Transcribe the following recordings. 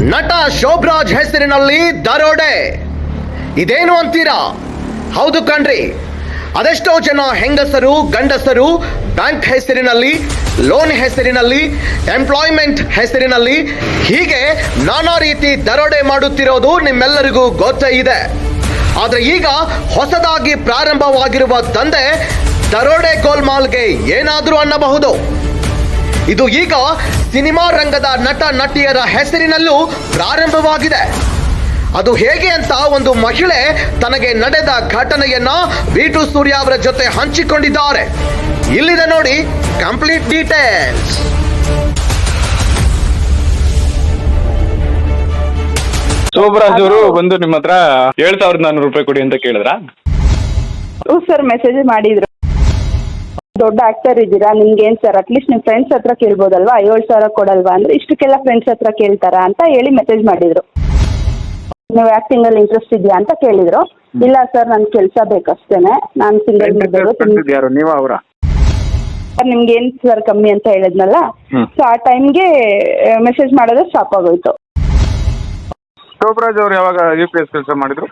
ನಟ ಶೋಭರಾಜ್ ಹೆಸರಿನಲ್ಲಿ ದರೋಡೆ. ಇದೇನು ಅಂತೀರಾ? ಹೌದು ಕಣ್ರಿ. ಅದೆಷ್ಟೋ ಜನ ಹೆಂಗಸರು, ಗಂಡಸರು, ಬ್ಯಾಂಕ್ ಹೆಸರಿನಲ್ಲಿ, ಲೋನ್ ಹೆಸರಿನಲ್ಲಿ, ಎಂಪ್ಲಾಯ್ಮೆಂಟ್ ಹೆಸರಿನಲ್ಲಿ ಹೀಗೆ ನಾನಾ ರೀತಿ ದರೋಡೆ ಮಾಡುತ್ತಿರೋದು ನಿಮ್ಮೆಲ್ಲರಿಗೂ ಗೊತ್ತೇ ಇದೆ. ಆದ್ರೆ ಈಗ ಹೊಸದಾಗಿ ಪ್ರಾರಂಭವಾಗಿರುವ ದಂಧೆ ದರೋಡೆ ಗೋಲ್ಮಾಲ್ಗೆ ಏನಾದರೂ ಅನ್ನಬಹುದು. ಇದು ಈಗ ಸಿನಿಮಾ ರಂಗದ ನಟ ನಟಿಯರ ಹೆಸರಿನಲ್ಲೂ ಪ್ರಾರಂಭವಾಗಿದೆ. ಅದು ಹೇಗೆ ಅಂತ ಒಂದು ಮಹಿಳೆ ತನಗೆ ನಡೆದ ಘಟನೆಯನ್ನ ಬೀಟು ಸೂರ್ಯ ಅವರ ಜೊತೆ ಹಂಚಿಕೊಂಡಿದ್ದಾರೆ. ಇಲ್ಲಿದೆ ನೋಡಿ ಕಂಪ್ಲೀಟ್ ಡೀಟೇಲ್ಸ್. ಶೋಭರಾಜ್ ಅವರು ಬಂದು ನಿಮ್ಮ ಹತ್ರ ಏಳ್ ಸಾವಿರದ ನಾನ್ನೂರು ರೂಪಾಯಿ ಕೊಡಿ ಅಂತ ಕೇಳಿದ್ರ? ಹ್ಞೂ ಸರ್ ಮೆಸೇಜ್ ಮಾಡಿದ್ರು. ದೊಡ್ಡ ಆಕ್ಟರ್ ಇದ್ದೀರಾ? ನಿಮ್ಗೆ ಏನು ಸರ್ ಅಟ್ಲೀಸ್ಟ್ ನಿಮ್ಮ ಫ್ರೆಂಡ್ಸ್ ಹತ್ರ ಕೇಳ್ಬೋದಲ್ವಾ? ಏಳು ಸಾವಿರ ಕೊಡಲ್ವಾ? ಅಂದ್ರೆ ಇಷ್ಟಕ್ಕೆಲ್ಲ ಫ್ರೆಂಡ್ಸ್ ಹತ್ರ ಕೇಳ್ತಾರಾ ಅಂತ ಹೇಳಿ ಮೆಸೇಜ್ ಮಾಡಿದ್ರು. ನೀವು ಅಲ್ಲಿ ಇಂಟ್ರೆಸ್ಟ್ ಇದೆಯಾ ಅಂತ ಕೇಳಿದ್ರು. ಇಲ್ಲ ಸರ್ ನನ್ ಕೆಲಸ ಬೇಕಷ್ಟೇನೆ. ನಾನು ಸಿಂಗಲ್ ಯಾರು? ನೀವು ಅವರ? ನಿಮ್ಗೆ ಏನು ಸರ್ ಕಮ್ಮಿ ಅಂತ ಹೇಳಿದ್ನಲ್ಲ. ಸೊ ಆ ಟೈಮ್ಗೆ ಮೆಸೇಜ್ ಮಾಡೋದು ಸ್ಟಾಪ್ ಆಗೋಯ್ತು. ಶೋಭರಾಜ್ ಅವರು ಯಾವಾಗ ಯು ಪಿ ಎಸ್ ಕೆಲಸ ಮಾಡಿದ್ರು?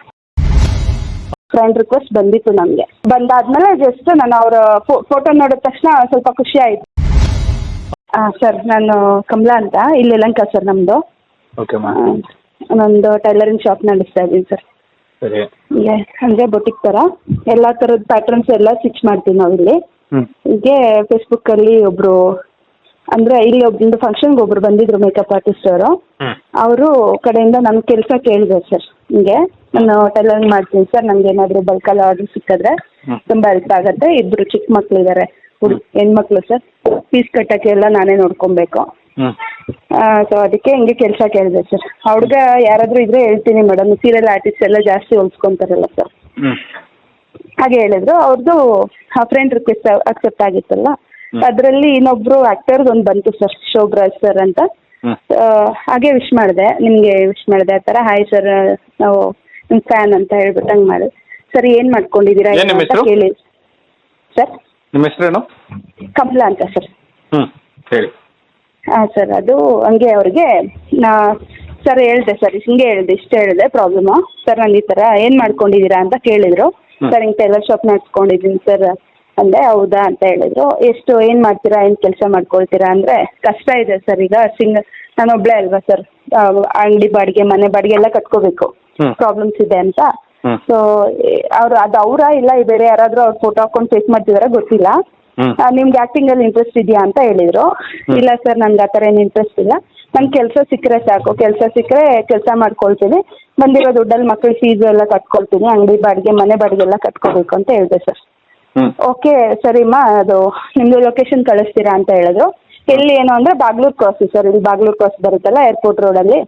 ಫ್ರೆಂಡ್ ರಿಕ್ವೆಸ್ಟ್ ಬಂದಿತ್ತು ನಮಗೆ. ಬಂದಾದ್ಮೇಲೆ ಜಸ್ಟ್ ನಾನು ಅವರ ಫೋಟೋ ನೋಡಿದ ತಕ್ಷಣ ಸ್ವಲ್ಪ ಖುಷಿ ಆಯ್ತು. ಸರ್ ನಾನು ಕಮಲಾ ಅಂತ ಇಲ್ಲಿ ಲಂಕ ಸರ್ ನಮ್ದು. ಓಕೆ ನಮ್ಮದು ಟೈಲರಿಂಗ್ ಶಾಪ್ ನಡೆಸ್ತಾ ಇದ್ದೀನಿ ಸರ್ ಸರಿ. ಹೀಗೆ ಅಂದರೆ ಬೊಟಿಕ್ ತರ. ಎಲ್ಲ ಥರದ ಪ್ಯಾಟರ್ನ್ಸ್ ಎಲ್ಲ ಸ್ಟಿಚ್ ಮಾಡ್ತೀವಿ ನಾವು ಇಲ್ಲಿ. ಹಿಂಗೆ ಫೇಸ್ಬುಕ್ ಫೇಸ್ಬುಕ್ಕಲ್ಲಿ ಒಬ್ಬರು ಅಂದ್ರೆ ಇಲ್ಲಿ ಒಬ್ಬರು ಫಂಕ್ಷನ್ ಒಬ್ರು ಬಂದಿದ್ರು ಮೇಕಪ್ ಆರ್ಟಿಸ್ಟ್ ಅವರು. ಅವರು ಕಡೆಯಿಂದ ನಮ್ ಕೆಲಸ ಕೇಳಿದೆ ಸರ್ ಹಿಂಗೆ. ನಾನು ಟೈಲರಿಂಗ್ ಮಾಡ್ತೀನಿ ಸರ್ ನನಗೆ ಏನಾದ್ರು ಬಲ್ಕಲ್ಲಿ ಆರ್ಡರ್ ಸಿಕ್ಕಿದ್ರೆ ತುಂಬಾ ಹೆಲ್ಪ್ ಆಗುತ್ತೆ. ಇಬ್ರು ಚಿಕ್ಕ ಮಕ್ಳು ಇದಾರೆ. ಹೆಣ್ಮಕ್ಳು ಸರ್ ಫೀಸ್ ಕಟ್ಟಕ್ಕೆ ಎಲ್ಲ ನಾನೇ ನೋಡ್ಕೊಬೇಕು. ಸೊ ಅದಕ್ಕೆ ಹಿಂಗೆ ಕೆಲಸ ಕೇಳಿದೆ ಸರ್ ಹುಡುಗ ಯಾರಾದ್ರೂ ಇದ್ರೆ ಹೇಳ್ತೀನಿ ಮೇಡಮ್ ಸೀರಿಯಲ್ ಆರ್ಟಿಸ್ಟ್ ಎಲ್ಲ ಜಾಸ್ತಿ ಹೊಲ್ಸ್ಕೊಂತಾರಲ್ಲ ಸರ್ ಹಾಗೆ ಹೇಳಿದ್ರು. ಅವ್ರದ್ದು ಫ್ರೆಂಡ್ ರಿಕ್ವೆಸ್ಟ್ ಅಕ್ಸೆಪ್ಟ್ ಆಗಿತ್ತಲ್ಲ. ಅದರಲ್ಲಿ ಇನ್ನೊಬ್ರು ಆಕ್ಟರ್ ಒಂದ್ ಬಂತು ಸರ್ ಶೋಭರಾಜ್ ಸರ್ ಅಂತ. ಹಾಗೆ ವಿಶ್ ಮಾಡಿದೆ. ನಿಮಗೆ ವಿಶ್ ಮಾಡಿದೆ. ಆ ಥರ ಹಾಯ್ ಸರ್ ನಾವು ಫ್ಯಾನ್ ಅಂತ ಹೇಳ್ಬಿಟ್ಟು ಹಂಗೆ ಮಾಡಿ. ಸರ್ ಏನು ಮಾಡ್ಕೊಂಡಿದ್ದೀರಾ ಏನ್ ಏನು ನಿಮ್ಮ ಅಂತ ಹೆಸ್ರು? ಕೇಳಿ. ಸರ್? ನಿಮ್ಮ ಹೆಸರೇನು? ಕಮಲಾ ಅಂತ ಸರ್. ಹಾ ಹೇಳಿ. ಹಾಂ ಸರ್ ಅದು ಹಂಗೆ ಅವ್ರಿಗೆ ನಾ ಸರ್ ಹೇಳ್ದೆ ಸರ್ ಹಿಂಗೆ ಹೇಳಿದೆ ಇಷ್ಟೇ ಹೇಳಿದೆ ಪ್ರಾಬ್ಲಮ್ ಸರ್ ನಾನು ಈ ತರ ಏನು ಮಾಡ್ಕೊಂಡಿದೀರಾ ಅಂತ ಕೇಳಿದ್ರು. ಹ್ಮ್. ಸರ್ ಹಿಂಗೆ ಟೈಲರ್ ಶಾಪ್ ನಡ್ಸ್ಕೊಂಡಿದೀನಿ ಸರ್ ಅಂದೆ ಹೌದಾ ಅಂತ ಹೇಳಿದ್ರು. ಎಷ್ಟು ಏನು ಮಾಡ್ತೀರಾ ಏನು ಕೆಲಸ ಮಾಡ್ಕೊಳ್ತೀರಾ ಅಂದ್ರೆ ಕಷ್ಟ ಇದೆ ಸರ್ ಈಗ ಸಿಂಗ್ ನಾನು ಒಬ್ಬಳೇ ಅಲ್ವಾ ಸರ್? ಅಂಗಡಿ ಬಾಡಿಗೆ ಮನೆ ಬಾಡಿಗೆ ಎಲ್ಲ ಕಟ್ಕೋಬೇಕು. ಪ್ರಾಬ್ಲಮ್ಸ್ ಇದೆ ಅಂತ. ಸೊ ಅವ್ರು ಅದು ಅವರ ಇಲ್ಲ ಬೇರೆ ಯಾರಾದ್ರೂ ಅವ್ರ ಫೋಟೋ ಹಾಕೊಂಡು ಫೇಸ್ ಮಾಡ್ತಿದಾರ ಗೊತ್ತಿಲ್ಲ. ನಿಮ್ಗೆ ಆಕ್ಟಿಂಗ್ ಅಲ್ಲಿ ಇಂಟ್ರೆಸ್ಟ್ ಇದೆಯಾ ಅಂತ ಹೇಳಿದ್ರು. ಇಲ್ಲ ಸರ್ ನನ್ಗೆ ಆ ಥರ ಏನು ಇಂಟ್ರೆಸ್ಟ್ ಇಲ್ಲ. ನಂಗೆ ಕೆಲಸ ಸಿಕ್ಕರೆ ಸಾಕು. ಕೆಲಸ ಸಿಕ್ಕರೆ ಕೆಲಸ ಮಾಡ್ಕೊಳ್ತೀನಿ. ಬಂದಿರೋ ದುಡ್ಡಲ್ಲಿ ಮಕ್ಕಳ ಫೀಸ್ ಎಲ್ಲ ಕಟ್ಕೊಳ್ತೀನಿ. ಅಂಗಡಿ ಬಾಡಿಗೆ ಮನೆ ಬಾಡಿಗೆ ಎಲ್ಲ ಕಟ್ಕೋಬೇಕು ಅಂತ ಹೇಳಿದೆ ಸರ್ ಓಕೆ ಸರಿಮ್ಮ ಅದು ನಿಮ್ದು ಲೊಕೇಶನ್ ಕಳಿಸ್ತೀರಾ ಅಂತ ಹೇಳಿದ್ರು. ಎಲ್ಲಿ ಏನು ಅಂದ್ರೆ ಬಾಗ್ಲೂರ್ ಕ್ರಾಸ್ ಸರ್ ಇಲ್ಲಿ ಬಾಗ್ಲೂರ್ ಕ್ರಾಸ್ ಬರುತ್ತಲ್ಲ ಏರ್ಪೋರ್ಟ್ ರೋಡಲ್ಲಿ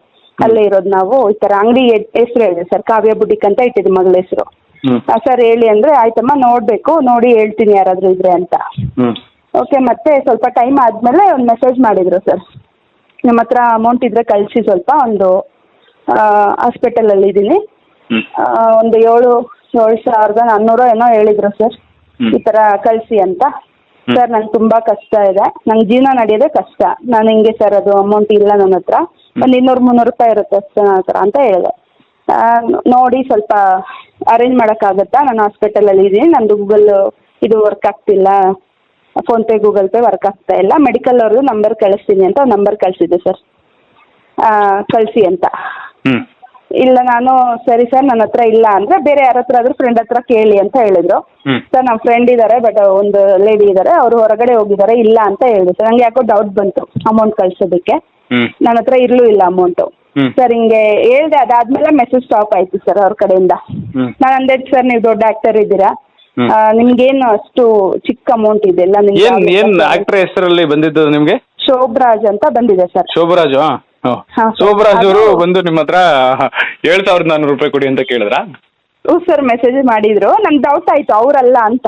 ಅಲ್ಲೇ ಇರೋದು ನಾವು ಈ ತರ ಅಂಗಡಿ ಹೆಸರು ಹೇಳಿದೆ ಸರ್ ಕಾವ್ಯ ಬುಟಿಕ್ ಅಂತ ಇಟ್ಟಿದ್ದು ಮಗಳ ಹೆಸರು. ಹ್ಮ್. ಸರ್ ಹೇಳಿ ಅಂದ್ರೆ ಆಯ್ತಮ್ಮ ನೋಡ್ಬೇಕು ನೋಡಿ ಹೇಳ್ತೀನಿ ಯಾರಾದ್ರೂ ಇದ್ರೆ ಅಂತ. ಹ್ಮ್. ಓಕೆ ಮತ್ತೆ ಸ್ವಲ್ಪ ಟೈಮ್ ಆದ್ಮೇಲೆ ಒಂದು ಮೆಸೇಜ್ ಮಾಡಿದ್ರು ಸರ್. ನಿಮ್ಮ ಹತ್ರ ಅಮೌಂಟ್ ಇದ್ರೆ ಕಳಿಸಿ ಸ್ವಲ್ಪ ಒಂದು ಹಾಸ್ಪಿಟಲಲ್ಲಿ ಇದ್ದೀನಿ. ಹ್ಮ್. ಒಂದು ಏಳು ಏಳು ಸಾವಿರದ ನಾನ್ನೂರು ಏನೋ ಹೇಳಿದ್ರು ಸರ್. ಹ್ಮ್. ಈ ತರ ಕಳಿಸಿ ಅಂತ. ಸರ್ ನಂಗೆ ತುಂಬಾ ಕಷ್ಟ ಇದೆ. ನಂಗೆ ಜೀವನ ನಡೆಯೋದೇ ಕಷ್ಟ. ನಾನು ಹಿಂಗೆ ಸರ್ ಅದು ಅಮೌಂಟ್ ಇಲ್ಲ ನನ್ನ ಹತ್ರ. ಒಂದು ಇನ್ನೂರು ಮುನ್ನೂರು ರೂಪಾಯಿ ಇರುತ್ತೆ ಅಷ್ಟೇ ನನ್ನ ಹತ್ರ ಅಂತ ಹೇಳಿದೆ. ನೋಡಿ ಸ್ವಲ್ಪ ಅರೇಂಜ್ ಮಾಡೋಕ್ಕಾಗತ್ತಾ ನಾನು ಹಾಸ್ಪಿಟಲಲ್ಲಿ ಇದ್ದೀನಿ ನಂದು ಗೂಗಲ್ ಇದು ವರ್ಕ್ ಆಗ್ತಿಲ್ಲ. ಫೋನ್ಪೇ ಗೂಗಲ್ ಪೇ ವರ್ಕ್ ಆಗ್ತಾ ಇಲ್ಲ. ಮೆಡಿಕಲ್ ಅವ್ರದ್ದು ನಂಬರ್ ಕಳಿಸ್ತೀನಿ ಅಂತ ನಂಬರ್ ಕಳಿಸಿದ್ದೆ ಸರ್. ಕಳಿಸಿ ಅಂತ. ಇಲ್ಲ ನಾನು ಸರಿ ಸರ್ ನನ್ನ ಹತ್ರ ಇಲ್ಲ ಅಂದ್ರೆ ಬೇರೆ ಯಾರ ಹತ್ರ ಆದ್ರೂ ಫ್ರೆಂಡ್ ಹತ್ರ ಕೇಳಿ ಅಂತ ಹೇಳಿದ್ರು. ಹ್ಮ್. ಸರ್ ನಮ್ಮ ಫ್ರೆಂಡ್ ಇದ್ದಾರೆ ಬಟ್ ಒಂದು ಲೇಡಿ ಇದ್ದಾರೆ ಅವ್ರು ಹೊರಗಡೆ ಹೋಗಿದ್ದಾರೆ ಇಲ್ಲ ಅಂತ ಹೇಳಿದ್ರು. ಸರ್ ನಂಗೆ ಯಾಕೋ ಡೌಟ್ ಬಂತು ಅಮೌಂಟ್ ಕಳ್ಸೋದಕ್ಕೆ. ಹ್ಮ್. ನನ್ನ ಹತ್ರ ಇರ್ಲೂ ಇಲ್ಲ ಅಮೌಂಟ್ ಹ್ಮ್. ಸರ್ ಹಿಂಗೆ ಹೇಳ್ದೆ ಅದಾದ್ಮೇಲೆ ಮೆಸೇಜ್ ಸ್ಟಾಪ್ ಆಯ್ತು ಸರ್ ಅವ್ರ ಕಡೆಯಿಂದ. ಹ್ಮ್. ನಾನು ಅಂದೆ ಸರ್ ನೀವು ದೊಡ್ಡ ಆಕ್ಟರ್ ಇದ್ದೀರಾ? ಹ್ಮ್. ಆ, ನಿಮ್ಗೇನು ಅಷ್ಟು ಚಿಕ್ಕ ಅಮೌಂಟ್ ಇದೆಲ್ಲ ನಿಮ್ಗೆ ಏನ್ ಏನ್. ಆಕ್ಟರ್ ಹೆಸರಲ್ಲಿ ಬಂದಿದ್ದು ನಿಮ್ಗೆ? ಶೋಭರಾಜ್ ಅಂತ ಬಂದಿದೆ ಸರ್. ಶೋಭರಾಜ್. ಶೋಭರಾಜ್ ಅವರು ಬಂದು ನಿಮ್ಮ ಹತ್ರ ಏಳ್ ಸಾವಿರದ ರೂಪಾಯಿ ಕೊಡಿ ಅಂತ ಕೇಳಿದ್ರ? ಹ್ಞೂ ಸರ್ ಮೆಸೇಜ್ ಮಾಡಿದ್ರು. ನನ್ಗೆ ಡೌಟ್ ಆಯ್ತು ಅವರಲ್ಲ ಅಂತ.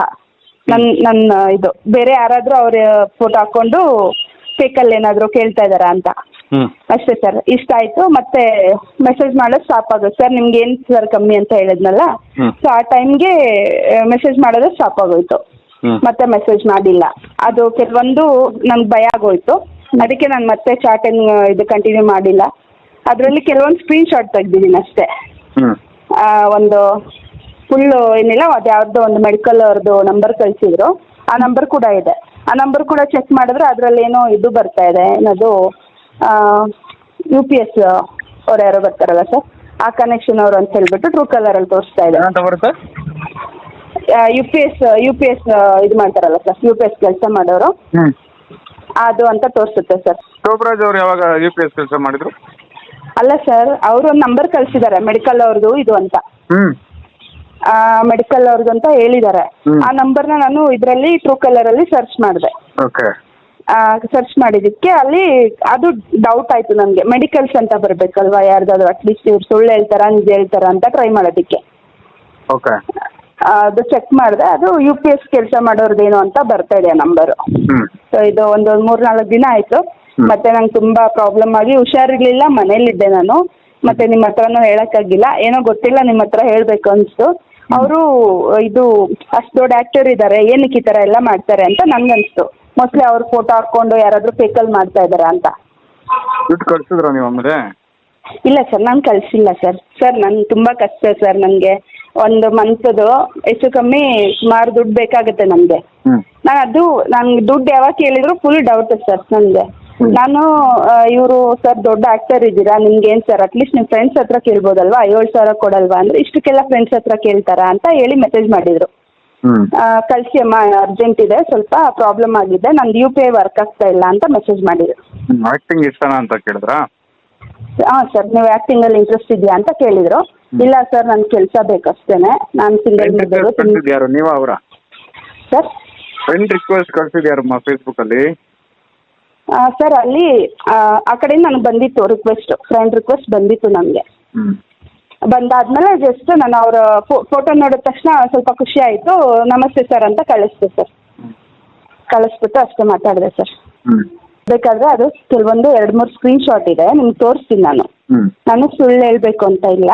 ನನ್ ನನ್ನ ಇದು ಬೇರೆ ಯಾರಾದ್ರೂ ಅವ್ರ ಫೋಟೋ ಹಾಕೊಂಡು ಫೇಕಲ್ಲಿ ಏನಾದರೂ ಕೇಳ್ತಾ ಇದ್ದಾರ ಅಂತ. ಅಷ್ಟೇ ಸರ್ ಇಷ್ಟ ಆಯ್ತು. ಮತ್ತೆ ಮೆಸೇಜ್ ಮಾಡೋದು ಸ್ಟಾಪ್ ಆಗೋದು. ಸರ್ ನಿಮ್ಗೆ ಏನ್ ಸರ್ ಕಮ್ಮಿ ಅಂತ ಹೇಳಿದ್ನಲ್ಲ. ಸೊ ಆ ಟೈಮ್ಗೆ ಮೆಸೇಜ್ ಮಾಡೋದು ಸ್ಟಾಪ್ ಆಗೋಯ್ತು. ಮತ್ತೆ ಮೆಸೇಜ್ ಮಾಡಿಲ್ಲ. ಅದು ಕೆಲವೊಂದು ನಂಗೆ ಭಯ ಆಗೋಯ್ತು. ಅದಕ್ಕೆ ನಾನು ಮತ್ತೆ ಚಾಟಿಂಗ್ ಇದು ಕಂಟಿನ್ಯೂ ಮಾಡಿಲ್ಲ. ಅದರಲ್ಲಿ ಕೆಲವೊಂದು ಸ್ಕ್ರೀನ್ ಶಾಟ್ ತೆಗ್ದಿದ್ದೀನಿ ಅಷ್ಟೇ. ಹ್ಮ್. ಆ, ಒಂದು ಫುಲ್ಲು ಏನಿಲ್ಲ ಅದು ಯಾವುದೋ ಒಂದು ಮೆಡಿಕಲ್ ಅವ್ರದ್ದು ನಂಬರ್ ಕಳಿಸಿದ್ರು. ಆ ನಂಬರ್ ಕೂಡ ಇದೆ. ಆ ನಂಬರ್ ಕೂಡ ಚೆಕ್ ಮಾಡಿದ್ರೆ ಅದರಲ್ಲಿ ಏನೋ ಇದು ಬರ್ತಾ ಇದೆ. ಏನದು ಯು ಪಿ ಎಸ್ ಅವ್ರು ಯಾರೋ ಬರ್ತಾರಲ್ಲ ಸರ್ ಆ ಕನೆಕ್ಷನ್ ಅವರು ಅಂತ ಹೇಳ್ಬಿಟ್ಟು ಟ್ರೂ ಕಲರ್ ಅಲ್ಲಿ ತೋರಿಸ್ತಾ ಇದೆ. ಏನಂತ ಬರುತ್ತೆ? U P S U P S ಇದು ಮಾಡ್ತಾರಲ್ಲ ಸರ್ ಯು ಪಿ ಎಸ್ ಕೆಲಸ ಮಾಡೋರು. ಹ್ಮ್. ಅದು ಅಂತ ತೋರಿಸುತ್ತೆ ಸರ್. ಶೋಭರಾಜ್ ಅವ್ರು ಯಾವಾಗ ಯು ಪಿ ಎಸ್ ಕೆಲಸ ಮಾಡಿದ್ರು? ಅಲ್ಲ ಸರ್ ಅವರು ಒಂದು ನಂಬರ್ ಕಳಿಸಿದ್ದಾರೆ ಮೆಡಿಕಲ್ ಅವ್ರದ್ದು ಇದು ಅಂತ. ಹ್ಮ್. ಮೆಡಿಕಲ್ ಅವ್ರದ್ದು ಅಂತ ಹೇಳಿದ್ದಾರೆ. ಹ್ಮ್. ಆ ನಂಬರ್ನ ನಾನು ಇದರಲ್ಲಿ ಟ್ರೂ ಕಲರ್ ಅಲ್ಲಿ ಸರ್ಚ್ ಮಾಡಿದೆ. ಓಕೆ. ಸರ್ಚ್ ಮಾಡಿದಕ್ಕೆ ಅಲ್ಲಿ ಅದು ಡೌಟ್ ಆಯ್ತು ನನಗೆ. ಮೆಡಿಕಲ್ಸ್ ಅಂತ ಬರ್ಬೇಕಲ್ವಾ ಯಾರ್ದಾದ್ರು ಅಟ್ಲೀಸ್ಟ್ ಇವ್ರು ಸುಳ್ಳು ಹೇಳ್ತಾರಾ ನಿಜ ಹೇಳ್ತಾರಾ ಅಂತ ಟ್ರೈ ಮಾಡೋದಿಕ್ಕೆ. ಓಕೆ. ಆ, ಅದು ಚೆಕ್ ಮಾಡಿದೆ ಅದು ಯು ಪಿ ಎಸ್ ಕೆಲಸ ಮಾಡೋರ್ದೇನು ಅಂತ ಬರ್ತಾ ಇದೆ ನಂಬರು. ಹ್ಮ್. ಸೊ ಇದು ಒಂದು ಮೂರ್ ನಾಲ್ಕು ದಿನ ಆಯ್ತು. ಮತ್ತೆ ನಂಗೆ ತುಂಬಾ ಪ್ರಾಬ್ಲಮ್ ಆಗಿ ಹುಷಾರಿರ್ಲಿಲ್ಲ ಮನೇಲಿದ್ದೆ ನಾನು. ಮತ್ತೆ ನಿಮ್ಮ ಹತ್ರನೂ ಹೇಳಕ್ಕಾಗಿಲ್ಲ. ಏನೋ ಗೊತ್ತಿಲ್ಲ ನಿಮ್ಮ ಹತ್ರ ಹೇಳ್ಬೇಕು ಅನ್ಸ್ತು. ಅವರು ಇದು ಅಷ್ಟು ದೊಡ್ಡ ಆಕ್ಟರ್ ಇದ್ದಾರೆ ಏನಕ್ಕೆ ಈ ತರ ಎಲ್ಲ ಮಾಡ್ತಾರೆ ಅಂತ ನನ್ಗನ್ಸ್ತು ಮೋಸ್ಟ್ಲಿ ಅವ್ರ ಫೋಟೋ ಹಾಕೊಂಡು ಯಾರಾದ್ರೂ ಫೇಕಲ್ ಮಾಡ್ತಾ ಇದಾರ ಅಂತ. ದುಡ್ಡು ಕಳ್ಸಿದ್ರ ನೀವು ಆಮೇಲೆ? ಇಲ್ಲ ಸರ್ ನಾನು ಕಳಿಸಿಲ್ಲ ಸರ್. ಸರ್ ನನ್ ತುಂಬಾ ಕಷ್ಟ ಸರ್ ನನಗೆ ಒಂದು ಮಂತ್ದು ಹೆಚ್ಚು ಕಮ್ಮಿ ಸುಮಾರು ದುಡ್ಡು ಬೇಕಾಗುತ್ತೆ ನಮ್ಗೆ. ನಾನು ಅದು ನಂಗೆ ದುಡ್ಡು ಯಾವಾಗ ಕೇಳಿದ್ರು ಫುಲ್ ಡೌಟ್ ಸರ್ ನಂಗೆ. ನಾನು ಇವರು ಸರ್ ದೊಡ್ಡ ಆಕ್ಟರ್ ಇದ್ದೀರಾ ನಿಮ್ಗೆ ಏನ್ ಸರ್ ಅಟ್ಲೀಸ್ಟ್ ನಿಮ್ಮ ಫ್ರೆಂಡ್ಸ್ ಹತ್ರ ಕೇಳ್ಬೋದಲ್ವಾ? ಏಳು ಸಾವಿರ ಕೊಡಲ್ವಾ? ಅಂದ್ರೆ ಇಷ್ಟಕ್ಕೆಲ್ಲ ಫ್ರೆಂಡ್ಸ್ ಹತ್ರ ಕೇಳ್ತಾರಾ ಅಂತ ಹೇಳಿ ಮೆಸೇಜ್ ಮಾಡಿದ್ರು. ಕಳಿಸಿ ಕಳ್ಸಿ ಅಮ್ಮ ಅರ್ಜೆಂಟ್ ಇದೆ ಸ್ವಲ್ಪ ಪ್ರಾಬ್ಲಮ್ ಆಗಿದೆ ನಂದು ಯು ಪಿ ಐ ವರ್ಕ್ ಆಗ್ತಾ ಇಲ್ಲ ಅಂತ ಮೆಸೇಜ್ ಮಾಡಿದ್ರು. ಆಕ್ಟಿಂಗ್ ಇಷ್ಟನಾ ಅಂತ ಕೇಳಿದ್ರಾ? ಹಾಂ ಸರ್ ನೀವು ಆ್ಯಕ್ಟಿಂಗಲ್ಲಿ ಇಂಟ್ರೆಸ್ಟ್ ಇದೆಯಾ ಅಂತ ಕೇಳಿದ್ರು. ಇಲ್ಲ ಸರ್ ನನ್ ಕೆಲಸ ಬೇಕಷ್ಟೇನೆ. ನಾನು ಸಿಂಗಲ್ ಫ್ರೆಂಡ್ ರಿಕ್ವೆಸ್ಟ್ ಕಳ್ಸಿದ್ ಯಾರು ನೀವ ಅವರ? ಸರ್ ಫ್ರೆಂಡ್ ರಿಕ್ವೆಸ್ಟ್ ಕಳ್ಸಿದ್ಯಾರಮ್ಮ ಫೇಸ್ಬುಕ್ ಅಲ್ಲಿ? ಸರ್ ಅಲ್ಲಿ ಆ, ಆ ಕಡೆಯಿಂದ ನನಗೆ ಬಂದಿತ್ತು ರಿಕ್ವೆಸ್ಟ್ ಫ್ರೆಂಡ್ ರಿಕ್ವೆಸ್ಟ್ ಬಂದಿತ್ತು ನನಗೆ. ಬಂದಾದ್ಮೇಲೆ ಜಸ್ಟ್ ನಾನು ಅವರ ಫೋಟೋ ನೋಡಿದ ತಕ್ಷಣ ಸ್ವಲ್ಪ ಖುಷಿ ಆಯಿತು. ನಮಸ್ತೆ ಸರ್ ಅಂತ ಕಳಿಸ್ದೆ ಸರ್ ಕಳಿಸ್ಬಿಟ್ಟು ಅಷ್ಟೇ ಮಾತಾಡಿದೆ ಸರ್ ಹ್ಮ್. ಬೇಕಾದ್ರೆ ಅದು ಕೆಲವೊಂದು ಎರಡು ಮೂರು ಸ್ಕ್ರೀನ್ ಶಾಟ್ ಇದೆ ನಿಮ್ಗೆ ತೋರಿಸ್ತೀನಿ ನಾನು. ನಾನು ಸುಳ್ಳು ಹೇಳ್ಬೇಕು ಅಂತ ಇಲ್ಲ.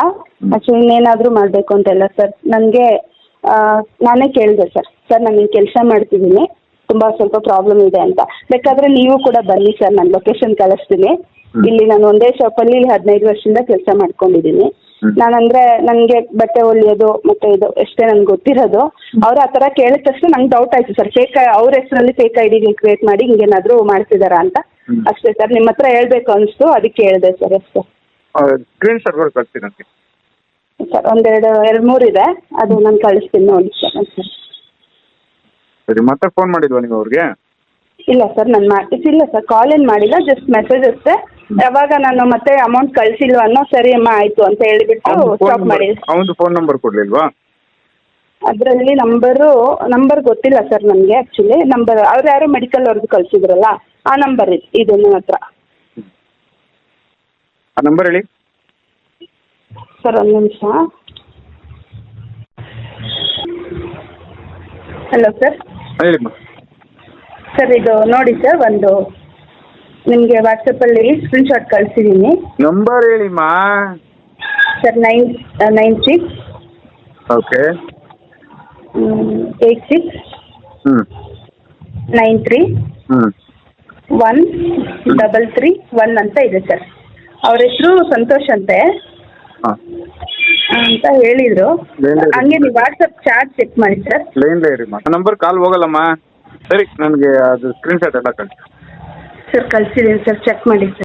ಆಕ್ಚುಲಿ ಇನ್ನೇನಾದರೂ ಮಾಡಬೇಕು ಅಂತ ಇಲ್ಲ ಸರ್ ನನಗೆ ನಾನೇ ಕೇಳಿದೆ ಸರ್ ಸರ್ ನಾನು ಈ ಕೆಲಸ ಮಾಡ್ತಿದ್ದೀನಿ. ತುಂಬಾ ಸ್ವಲ್ಪ ಪ್ರಾಬ್ಲಮ್ ಇದೆ ಅಂತ. ಬೇಕಾದ್ರೆ ನೀವು ಕೂಡ ಬನ್ನಿ ಸರ್ ನಾನು ಲೊಕೇಶನ್ ಕಳಿಸ್ತೀನಿ. ಇಲ್ಲಿ ನಾನು ಒಂದೇ ಶಾಪಲ್ಲಿ ಇಲ್ಲಿ ಹದಿನೈದು ವರ್ಷದಿಂದ ಕೆಲಸ ಮಾಡ್ಕೊಂಡಿದ್ದೀನಿ. ನಾನಂದ್ರೆ ನನ್ಗೆ ಬಟ್ಟೆ ಹೊಲಿಯೋದು ಮತ್ತೆ ಇದು ಎಷ್ಟೇ ನನ್ಗೆ ಗೊತ್ತಿರೋದು ಅವ್ರು ಆ ತರ ಕೇಳಿದ ತಕ್ಷಣ ನಂಗೆ ಡೌಟ್ ಆಯ್ತು ಸರ್ ಫೇಕ್ ಅವ್ರ ಹೆಸರಲ್ಲಿ ಫೇಕ್ ಐ ಡಿ ಕ್ರಿಯೇಟ್ ಮಾಡಿ ಹಿಂಗೇನಾದ್ರೂ ಮಾಡ್ತಿದಾರ ಅಂತ. ಅಷ್ಟೇ ಸರ್ ನಿಮ್ಮ ಹತ್ರ ಹೇಳ್ಬೇಕು ಅನ್ಸ್ತು ಅದಕ್ಕೆ ಹೇಳಿದೆ ಸರ್ ಅಷ್ಟೇ. ಸ್ಕ್ರೀನ್ ಶಾಟ್ ಕೂಡ ಕಳ್ಸಿ ಸರ್ ಒಂದೆರಡು ಎರಡು ಮೂರು ಇದೆ ಅದು ನಾನು ಕಳಿಸ್ತೀನಿ ನೋಡಿ ಸರ್ ಸರ್ ಸರಿ ಮತ್ತೆ ಫೋನ್ ಮಾಡಿದ್ವಾ ನೀವು ಅವ್ರಿಗೆ? ಇಲ್ಲ ಸರ್ ನಾನು ಮಾಡಿ ಇಲ್ಲ ಸರ್ ಕಾಲ್ ಏನು ಮಾಡಿಲ್ಲ ಜಸ್ಟ್ ಮೆಸೇಜ್ ಅಷ್ಟೇ. ಯಾವಾಗ ನಾನು ಮತ್ತೆ ಅಮೌಂಟ್ ಕಳಿಸಿಲ್ವ ಅನ್ನೋ ಸರಿ ಅಮ್ಮ ಆಯ್ತು ಅಂತ ಹೇಳಿಬಿಟ್ಟು ಸ್ಟಾಪ್ ಮಾಡಿ ಅವನು ಫೋನ್ ನಂಬರ್ ಕೊಡ್ಲಿಲ್ವಾ? ಅದರಲ್ಲಿ ನಂಬರು ನಂಬರ್ ಗೊತ್ತಿಲ್ಲ ಸರ್ ನನಗೆ ಆ್ಯಕ್ಚುಲಿ ನಂಬರ್ ಅವ್ರು ಯಾರೋ ಮೆಡಿಕಲ್ ಅವ್ರದ್ದು ಕಳ್ಸಿದ್ರಲ್ಲ ಆ ನಂಬರ್ ಇದೆ ಇದು ನನ್ನ ಹತ್ರ. ಆ ನಂಬರ್ ಹೇಳಿ. ಸರ್ ಒಂದು ನಿಮಿಷ. ಹಲೋ ಸರ್ ಹೇಳಿಮ್ಮ ಸರ್ ಇದು ನೋಡಿ ಸರ್ ಒಂದು ನಿಮಗೆ ವಾಟ್ಸಪ್ಪಲ್ಲಿ ಸ್ಕ್ರೀನ್ ಶಾಟ್ ಕಳಿಸಿದ್ದೀನಿ ನಂಬರ್ ಹೇಳಿಮ್ಮ sir nine nine six okay eight six ಹ್ಮ್ ನೈನ್ ತ್ರೀ ಹ್ಮ್. ಒನ್ ಡಬಲ್ ತ್ರೀ ಒನ್ ಅಂತ ಇದೆ ಸರ್ ಅವ್ರ ಹೆಸರು ಸಂತೋಷ್ ಅಂತೆ. ಹಾಂ. ಅಂತ ಹೇಳಿದ್ರು. ಹಾಗೆ ಹಂಗೆ ನೀವು ವಾಟ್ಸಪ್ ಚಾರ್ಜ್ ಚೆಕ್ ಮಾಡಿ ಸರ್ ಲೈನ್ಲೇ ಇರಿಮ್ಮ ನಂಬರ್ ಕಾಲ್ ಹೋಗಲ್ಲಮ್ಮ ಸರಿ ನನಗೆ ಅದು ಸ್ಕ್ರೀನ್ ಶಾಟ್ ಎಲ್ಲ ಕಳಿಸಿ. ಸರ್ ಕಳಿಸಿದ್ದೀನಿ ಸರ್ ಚೆಕ್ ಮಾಡಿ ಸರ್.